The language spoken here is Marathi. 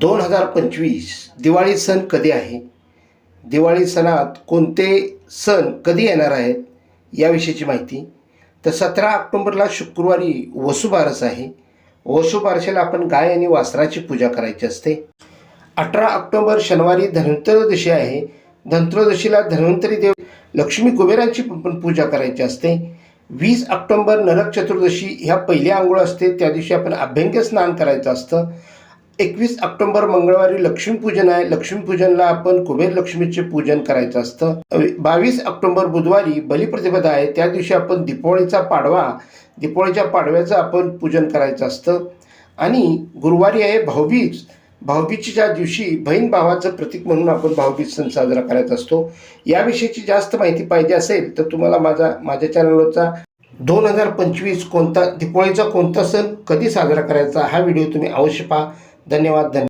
दोन हजार पंचवीस दिवाळी सण कधी आहे? दिवाळी सणात कोणते सण कधी येणार आहेत? याविषयीची माहिती. तर सतरा ऑक्टोंबरला शुक्रवारी वसुबारस आहे. वसुबारसेला आपण गाय आणि वासराची पूजा करायची असते. अठरा ऑक्टोंबर शनिवारी धनत्रयोदशी आहे. धनत्रयोदशीला धन्वंतरी देव लक्ष्मी कुबेरांची पण पूजा करायची असते. वीस ऑक्टोंबर नरक चतुर्दशी ह्या पहिली आंघोळ असते. त्या दिवशी आपण अभ्यंग स्नान करायचं असतं. एकवीस ऑक्टोंबर मंगळवारी लक्ष्मीपूजन आहे. लक्ष्मीपूजनला आपण कुबेर लक्ष्मीचे पूजन करायचं असतं. बावीस ऑक्टोंबर बुधवारी बलिप्रतिपदा आहे. त्या दिवशी आपण दीपावळीचा पाडवा दीपावळीच्या पाडव्याचं आपण पूजन करायचं असतं. आणि गुरुवारी आहे भाऊबीज. भाऊबीजच्या दिवशी बहीण भावाचं प्रतीक म्हणून आपण भाऊबीज सण साजरा करायचा असतो. याविषयीची जास्त माहिती पाहिजे असेल तर तुम्हाला माझा माझ्या चॅनलवरचा दोन हजार पंचवीस कोणता दिपावळीचा कोणता सण कधी साजरा करायचा हा व्हिडिओ तुम्ही अवश्य पहा. धन्यवाद धन्यवाद.